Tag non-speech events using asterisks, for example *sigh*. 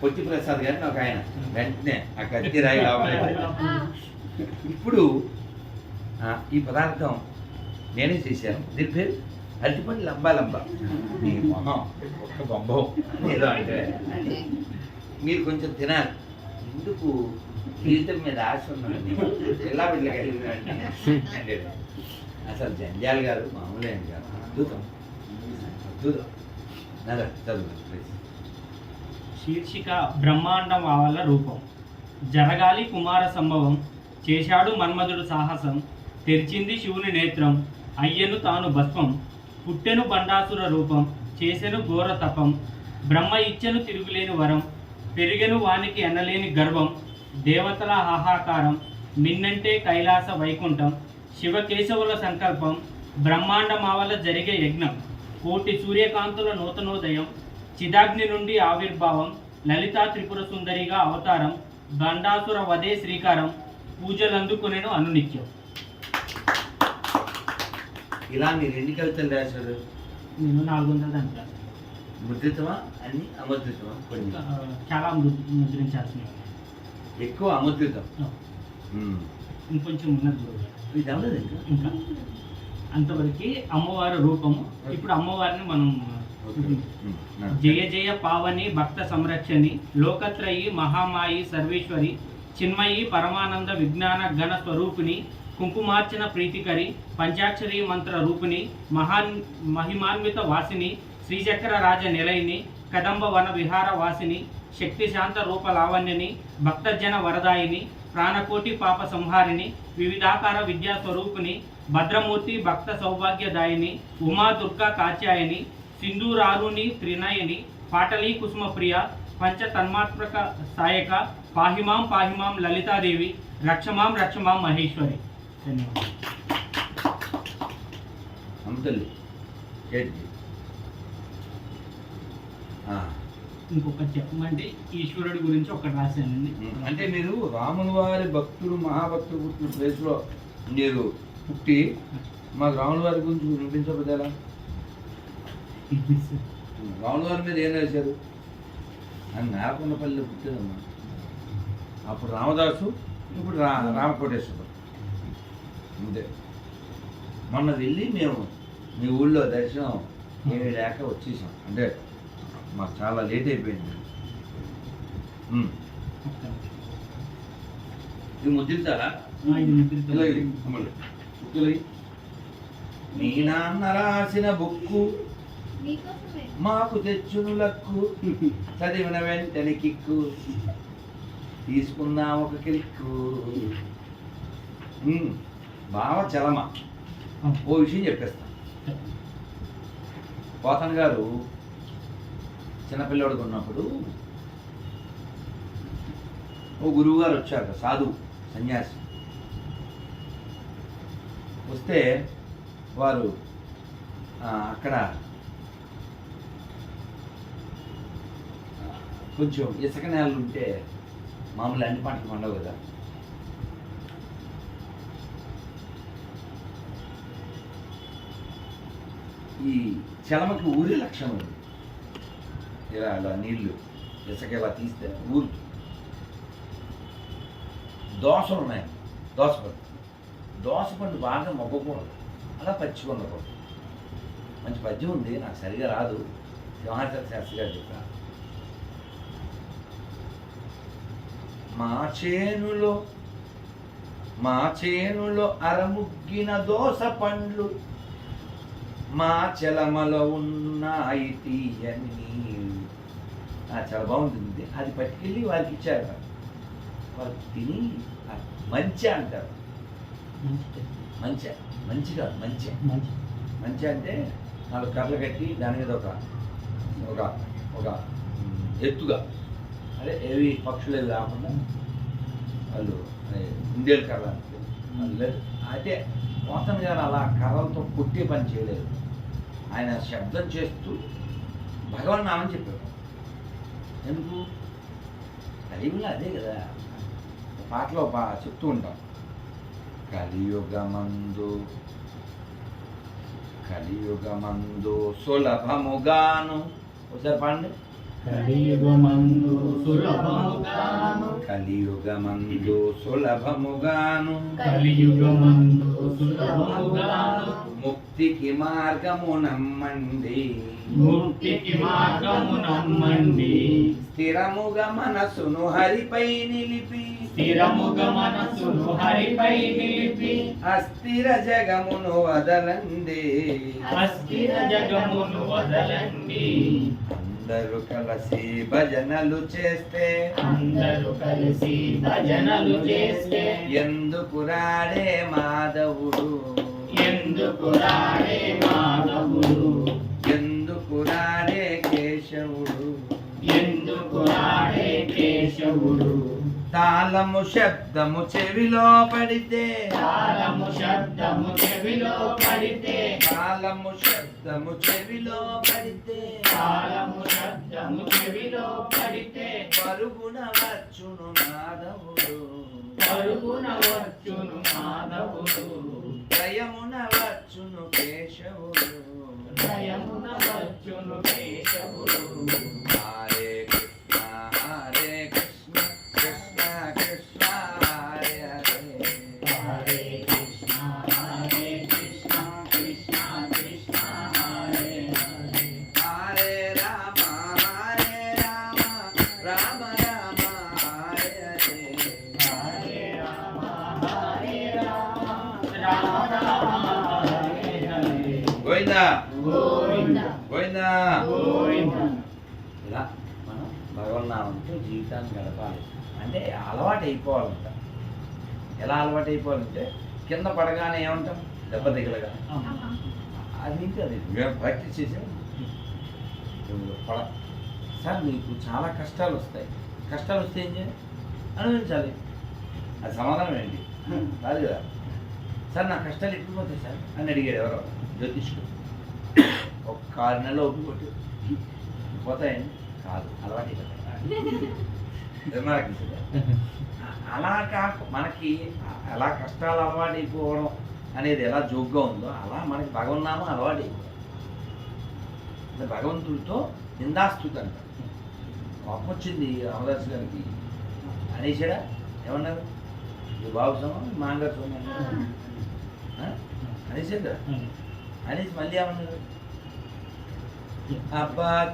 పొట్టి ప్రసాద్ గారిని ఒక ఆయన. వెంటనే ఆ కత్తి రాయి ఇప్పుడు ఈ పదార్థం నేనే చేశాను. దీని పేరు అరటిపండు లంబా లంబా మీ మొహం ఒక్క బొంబం. ఏదో అంటే. మీరు కొంచెం తినాలి. ఎందుకు జీవితం మీద ఆశ ఉన్నది ఎలా వెళ్ళగలిగినండి అసలు జంజాల్ గారు మామూలే అండి గారు అద్భుతం. అద్భుతం. శీర్షిక బ్రహ్మాండం ఆవల రూపం. జరగాలి కుమార సంభవం. చేశాడు మన్మధుడు సాహసం. తెరిచింది శివుని నేత్రం. అయ్యను తాను భస్మం. పుట్టెను బండాసుర రూపం. చేసెను ఘోర తపం. బ్రహ్మ ఇచ్చెను తిరుగులేని వరం. పెరిగెను వానికి ఎనలేని గర్వం. దేవతల హాహాకారం. మిన్నంటే కైలాస వైకుంఠం. శివకేశవుల సంకల్పం. బ్రహ్మాండమావల జరిగే యజ్ఞం. కోటి సూర్యకాంతుల నూతనోదయం చిదాగ్ని నుండి ఆవిర్భావం లలితా త్రిపుర సుందరిగా అవతారం బండాసుర వదే శ్రీకారం పూజలందుకునేను అనునిత్యం. ఇలా మీరు ఎన్ని కవితలు రాశారు? నేను నాలుగు వందల రాశాను. ముద్రితమా? అన్ని అముద్రితమా కొన్ని. ఆ, చాలా ము- ముద్రించాల్సినవి. ఎక్కువ అముద్రితం ఉమ్. ఇంకొంచెం ఉన్నది. ఇది అవ్వలేదు ఇంకా? ఇంకా. అంతవరకు అమ్మవారి రూపము ఇప్పుడు అమ్మవారిని మనం. నా. జయ జయ పావని భక్త సంరక్షణి లోకత్రయి మహామాయి సర్వేశ్వరి చిన్మయి పరమానంద విజ్ఞాన గణ స్వరూపిణి కుంకుమార్చన ప్రీతికరి పంచాక్షరి మంత్ర రూపిణి మహాన్ మహిమాన్విత వాసిని శ్రీచక్ర రాజ నిలయిని కదంబ వన విహార వాసిని శక్తి శాంత రూప లావణ్యని భక్తజన వరదాయిని ప్రాణకోటి పాప సంహారిణి వివిధాకార విద్యా స్వరూపిణి భద్రమూర్తి భక్త సౌభాగ్యదాయిని ఉమా దుర్గా కాత్యాయని సింధూరారుణి త్రినయని పాటలీ కుసుమప్రియ పంచ తన్మాత్మక సాయక పాహిమాం పాహిమాం లలితాదేవి రక్షమాం రక్షమాం మహేశ్వరి ధన్యవాదాలు. ఇంకొకటి చెప్పమంటే ఈశ్వరుడి గురించి ఒకటి రాశానండి. అంటే మీరు రాముల వారి భక్తులు మహాభక్తులు పుట్టిన ప్లేస్లో మీరు పుట్టి మాకు రాముల వారి గురించి వినిపించకపోతే ఎలా? రాముల వారి మీద ఏం రాశారు? అని నేలకొండపల్లిలో పుట్టారమ్మా. అప్పుడు రామదాసు ఇప్పుడు రా రామకోటేశ్వరం అంతే. మొన్న వెళ్ళి మేము మీ ఊళ్ళో దర్శనం ఏమీ లేక వచ్చేసాం. అంటే మాకు చాలా లేట్ అయిపోయింది. ఇది ముద్రించాలా? ఇలాగే బుక్కులవి. మీ నాన్న రాసిన బుక్కు మాకు తెచ్చును లక్కు. *laughs* చదివిన వెంటనే కిక్కు. తీసుకుందాం ఒక కిక్కు. బావ చలమ. ఓ విషయం చెప్పేస్తాను పోతన్ గారు చిన్నపిల్లవాడికి ఉన్నప్పుడు ఓ గురువు గారు వచ్చారు సాధువు సన్యాసి. వస్తే వారు అక్కడ కొంచెం ఇసుక నేలలు ఉంటే మామూలు అన్ని పంటలు పండవు కదా. ఈ చలమకి ఊరే లక్ష్యం ఉంది. ఇలా అలా నీళ్ళు ఇసుక ఇలా తీస్తే ఊరు దోసలు ఉన్నాయి. దోసపండు దోసపండు బాగా మొగ్గకూడదు. అలా పచ్చిగా ఉండకూడదు మంచి పద్యం ఉంది నాకు సరిగా రాదు. సింహాచల శాస్త్రి గారు చెప్పారు. మా చేనులో మా చేనులో అరముగ్గిన దోస పండ్లు మా చెలమలో ఉన్నాయి తీయని చాలా బాగుంటుంది. అది పట్టుకెళ్ళి వారికి ఇచ్చారు. వాళ్ళు తిని మంచి అంటారు. మంచి మంచి కాదు మంచి. మంచి అంటే నాలుగు కర్రలు కట్టి దాని మీద ఒక ఒక ఒక ఎత్తుగా. అదే ఏవి పక్షులు ఏవి కాకుండా వాళ్ళు కుందేలు కర్ర లేదు. అయితే మోతన్ గారు అలా కర్రలతో కొట్టే పని చేయలేదు. ఆయన శబ్దం చేస్తూ భగవన్ నామని చెప్పారు ఎందుకు? కలియుగంలో అదే కదా. పాటలో చెప్తూ ఉంటాం. కలియుగమందు కలియుగమందు సులభముగాను. ఒకసారి పండి కలియుగమందు సులభముగాను. కలియుగమందు సులభముగాను. కలియుగమందు సులభముగాను. ముక్తికి మార్గము నమ్మండి. ముక్తికి మార్గము నమ్మండి. స్థిరముగా మనసును హరిపై నిలిపి. స్థిరముగ మనసును హరిపై నిలిపి. అస్థిర జగమును వదలండి. అస్థిర జగమును వదలండి. అందరూ కలిసి భజనలు చేస్తే. అందరూ కలిసి భజనలు చేస్తే. ఎందుకు రాడే మాధవుడు? ఎందుకు రాడే మాధవుడు? ఎందుకు రాడే కేశవుడు? ఎందుకు రాడే కేశవుడు? తాళము శబ్దము చెవిలో పడితే. తాళము శబ్దము చెవిలో పడితే. తాళము శబ్దము చెవిలో పడితే. తాళము శబ్దము చెవిలో పడితే. పరుగున వచ్చును మాధవుడు. పరుగున వచ్చును మాధవుడు. ప్రయమున వచ్చును కేశవుడు. భయమున వచ్చును కేశవుడు. రామ రామ గోవిందా. ఇలా మనం భగవన్నామంతో జీవితాన్ని గడపాలి. అంటే అలవాటు అయిపోవాలంట ఎలా అలవాటు అయిపోవాలంటే కింద పడగానే ఏమంటాం? దెబ్బ తగిలగా. అది ఇంకా అది? మేము ప్రాక్టీస్ చేసాం. పడ సార్ మీకు చాలా కష్టాలు వస్తాయి కష్టాలు వస్తే ఏం చేయాలి? అనుభవించాలి. అది సమాధానం ఏంటి? కాదు కదా సార్ నా కష్టాలు ఎప్పుడు పోతాయి సార్ అని అడిగాడు ఎవరో? జ్యోతిష్కుడు. ఒక ఆరు నెలలు ఒప్పుకోట్టు పోతాయండి కాదు అలవాటు అయిపోతాయి. అలా కాక మనకి అలా కష్టాలు అలవాటు అయిపోవడం అనేది ఎలా జోగ్గా ఉందో అలా మనకి భగవన్నామం అలవాటు అయిపోతుంది భగవంతుడితో నిందాస్తుతి అంట కోపం వచ్చింది రామదాస్ గారికి. అనేసాడా ఏమన్నారు? ఇది బాబు సమం మాంగారు సమం అనేసాడు అనేసి మళ్ళీ ఏమన్నారు? అబ్బా